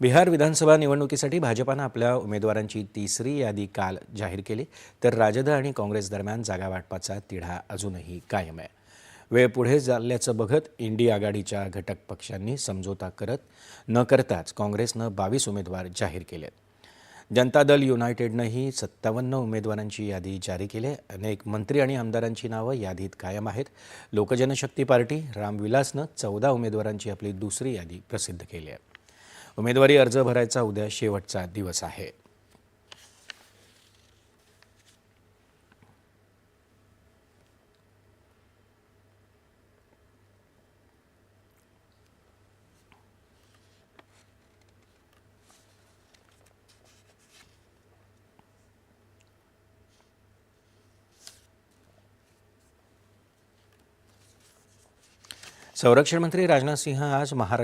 बिहार विधानसभा निवडणुकीसाठी भाजपानं आपल्या उमेदवारांची तिसरी यादी काल जाहीर केली. तर राजद आणि काँग्रेस दरम्यान जागा वाटपाचा तिढा अजूनही कायम आहे. वेळ पुढे चालल्याचं बघत इंडी आघाडीच्या घटक पक्षांनी समझोता करत न करताच काँग्रेसनं बावीस उमेदवार जाहीर केलेत जनता दल युनायटेडनंही सत्तावन्न उमेदवारांची यादी जारी केली. आहे अनेक मंत्री आणि आमदारांची नावं यादीत कायम आहेत. लोकजनशक्ती पार्टी रामविलासनं चौदा उमेदवारांची आपली दुसरी यादी प्रसिद्ध केली आहे. उमेदवारी अर्ज भरायचा उद्या शेवटचा दिवस आहे. संरक्षण मंत्री राजनाथ सिंह आज महाराष्ट्र